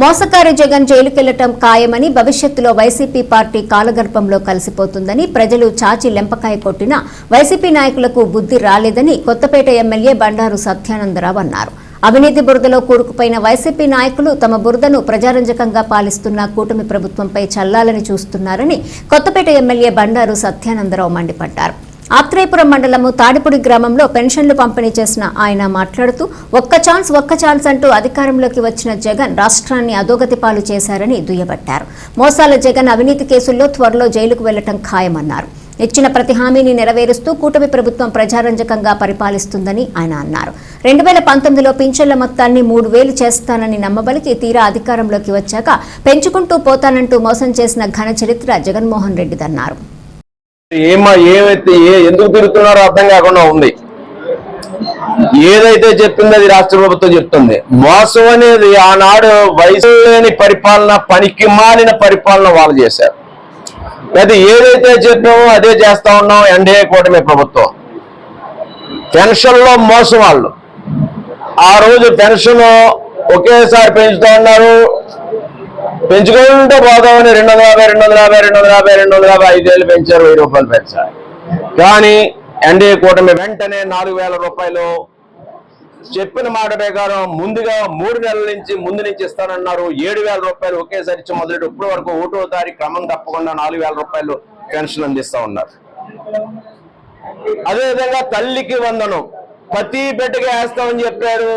మోసకారి జగన్ జైలుకెళ్ళటం ఖాయమని భవిష్యత్తులో వైసీపీ పార్టీ కాలగర్భంలో కలిసిపోతుందని ప్రజలు చాచి లెంపకాయ కొట్టినా వైసీపీ నాయకులకు బుద్ధి రాలేదని కొత్తపేట ఎమ్మెల్యే బండారు సత్యానందరావు అన్నారు. అవినీతి బురదలో కూరుకుపోయిన వైసీపీ నాయకులు తమ బురదను ప్రజారంజకంగా పాలిస్తున్న కూటమి ప్రభుత్వంపై చల్లాలని చూస్తున్నారని కొత్తపేట ఎమ్మెల్యే బండారు సత్యానందరావు మండిపడ్డారు. ఆత్రేయపురం మండలము తాడిపూడి గ్రామంలో పెన్షన్లు పంపిణీ చేసిన ఆయన మాట్లాడుతూ ఒక్క ఛాన్స్ ఒక్క ఛాన్స్ అంటూ అధికారంలోకి వచ్చిన జగన్ రాష్ట్రాన్ని అధోగతి పాలు చేశారని దుయ్యబట్టారు. మోసాల జగన్ అవినీతి కేసుల్లో త్వరలో జైలుకు వెళ్ళటం ఖాయమన్నారు. ఇచ్చిన ప్రతి హామీని నెరవేరుస్తూ కూటమి ప్రభుత్వం ప్రజారంజకంగా పరిపాలిస్తుందని ఆయన అన్నారు. రెండు వేల పంతొమ్మిదిలో పింఛన్ల మొత్తాన్ని మూడు వేలు చేస్తానని నమ్మబలికి తీరా అధికారంలోకి వచ్చాక పెంచుకుంటూ పోతానంటూ మోసం చేసిన ఘన చరిత్ర జగన్మోహన్ రెడ్డిదన్నారు. ఏమా ఏమైతే ఏ ఎందుకు తిరుగుతున్నారో అర్థం కాకుండా ఉంది. ఏదైతే చెప్తుందో అది రాష్ట్ర ప్రభుత్వం చెప్తుంది. మోసం అనేది ఆనాడు వయసు లేని పరిపాలన పనికి మాలిన పరిపాలన వాళ్ళు చేశారు. అది ఏదైతే చెప్పామో అదే చేస్తా ఉన్నాం ఎన్డీఏ కూటమి ప్రభుత్వం. పెన్షన్లో మోసం వాళ్ళు ఆ రోజు పెన్షన్ ఒకేసారి పెంచుతా ఉన్నారు పెంచుకుంటే పోతామని రెండు వందల యాభై రెండు వందల యాభై రెండు వందల యాభై రెండు వందల యాభై ఐదేళ్ళు పెంచారు వెయ్యి రూపాయలు పెంచారు. కానీ ఎన్డీఏ కూటమి వెంటనే నాలుగు వేల రూపాయలు చెప్పిన మాట ప్రకారం ముందుగా మూడు నెలల నుంచి ముందు నుంచి ఇస్తానన్నారు. ఏడు వేల రూపాయలు ఒకేసారి ఇచ్చి మొదలెట్టి. ఇప్పటి వరకు ఒకటో తారీఖు క్రమం తప్పకుండా నాలుగు వేల రూపాయలు పెన్షన్ అందిస్తా ఉన్నారు. అదేవిధంగా తల్లికి వందనం. ప్రతి బిడ్డకి వేస్తామని చెప్పారు.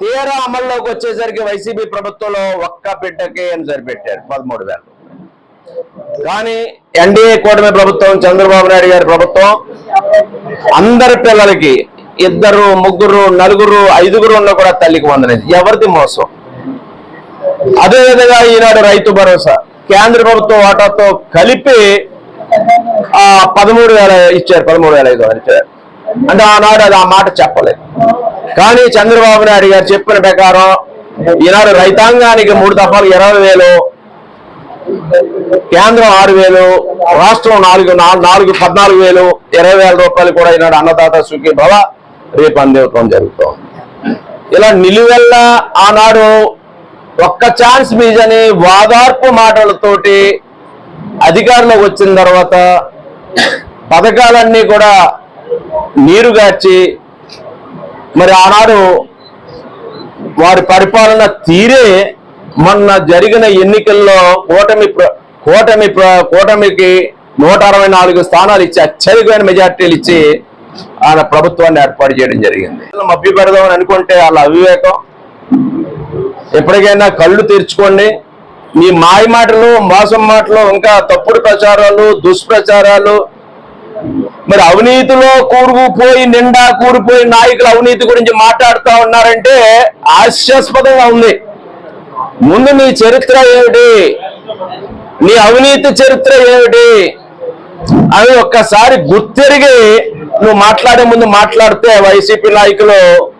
తీరా అమల్లోకి వచ్చేసరికి వైసీపీ ప్రభుత్వంలో ఒక్క బిడ్డకే అని సరిపెట్టారు పదమూడు వేలు. కానీ ఎన్డీఏ కూటమి ప్రభుత్వం చంద్రబాబు నాయుడు గారి ప్రభుత్వం అందరి పిల్లలకి ఇద్దరు ముగ్గురు నలుగురు ఐదుగురు ఉన్న కూడా తల్లికి వందలేదు. ఎవరిది మోసం? అదేవిధంగా ఈనాడు రైతు భరోసా. కేంద్ర ప్రభుత్వం వాటాతో కలిపి ఆ పదమూడు వేల ఇచ్చారు పదమూడు వేల ఐదు వందలు ఇచ్చారు. అంటే ఆనాడు అది ఆ మాట చెప్పలేదు. కానీ చంద్రబాబు నాయుడు గారు చెప్పిన ప్రకారం ఈనాడు రైతాంగానికి మూడు దఫాలు ఇరవై వేలు కేంద్రం ఆరు వేలు రాష్ట్రం నాలుగు నాలుగు పద్నాలుగు వేలు ఇరవై వేల రూపాయలు కూడా ఈనాడు అన్నదాత సుఖీ భవ రేపు అందివ్వటం జరుగుతుంది. ఇలా నిలువెల్లా ఆనాడు ఒక్క ఛాన్స్ మీదని వాదార్పు మాటలతోటి అధికారంలోకి వచ్చిన తర్వాత పథకాలన్నీ కూడా నీరుగార్చి మరి ఆనాడు వారి పరిపాలన తీరే మొన్న జరిగిన ఎన్నికల్లో కూటమి కూటమి కూటమికి నూట అరవై నాలుగు స్థానాలు ఇచ్చి అత్యధికమైన మెజార్టీలు ఇచ్చి ఆయన ప్రభుత్వాన్ని ఏర్పాటు చేయడం జరిగింది. మభ్య పెడదామని అనుకుంటే వాళ్ళ అవివేకం. ఎప్పటికైనా కళ్ళు తెరుచుకోండి. మీ మాయ మాటలు మోసం మాటలు ఇంకా తప్పుడు ప్రచారాలు దుష్ప్రచారాలు మరి అవినీతిలో కూరుకుపోయి నిండా కూరిపోయి నాయకులు అవినీతి గురించి మాట్లాడుతూ ఉన్నారంటే హాస్యాస్పదంగా ఉంది. ముందు నీ చరిత్ర ఏమిటి? నీ అవినీతి చరిత్ర ఏమిటి? అవి ఒక్కసారి గుర్తెరిగి నువ్వు మాట్లాడే ముందు మాట్లాడితే వైసీపీ నాయకులు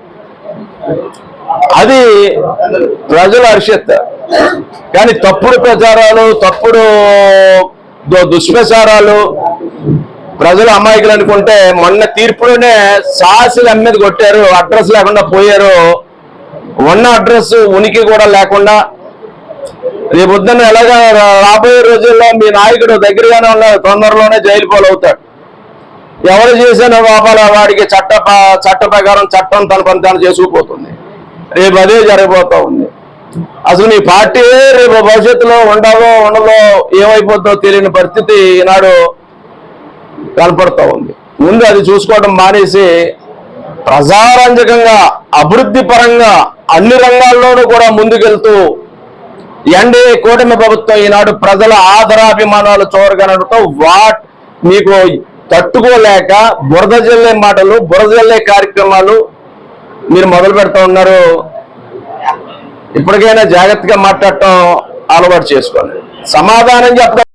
అది ప్రజల హర్షత్. కానీ తప్పుడు ప్రచారాలు తప్పుడు దు- దుష్ప్రచారాలు ప్రజలు అమాయకులు అనుకుంటే మొన్న తీర్పులోనే సాసులు అమ్మేది కొట్టారు అడ్రస్ లేకుండా పోయారు. ఉన్న అడ్రస్ ఉనికి కూడా లేకుండా రేపు పొద్దున్న ఎలాగా రాబోయే రోజుల్లో మీ నాయకుడు దగ్గరగానే ఉన్న తొందరలోనే జైలు పాలవుతాడు. ఎవరు చేసిన పాపాల వాడికి చట్ట చట్ట ప్రకారం చట్టం తన పని తాను చేసుకుపోతుంది. రేపు అదే జరగబోతా ఉంది. అసలు మీ పార్టీ రేపు భవిష్యత్తులో ఉండదో ఉండదో ఏమైపోతుందో తెలియని పరిస్థితి ఈనాడు కనపడతా ఉంది. ముందు అది చూసుకోవడం మానేసి ప్రజారంజకంగా అభివృద్ధి పరంగా అన్ని రంగాల్లోనూ కూడా ముందుకెళ్తూ ఎన్డీఏ కూటమి ప్రభుత్వం ఈనాడు ప్రజల ఆదరాభిమానాలు చూరగనడంతో వాట్ మీకు తట్టుకోలేక బురద జల్లే మాటలు బురద జల్లే కార్యక్రమాలు మీరు మొదలు పెడతా ఉన్నారు. ఇప్పటికైనా జాగ్రత్తగా మాట్లాడటం అలవాటు చేసుకోండి. సమాధానం చెప్పడం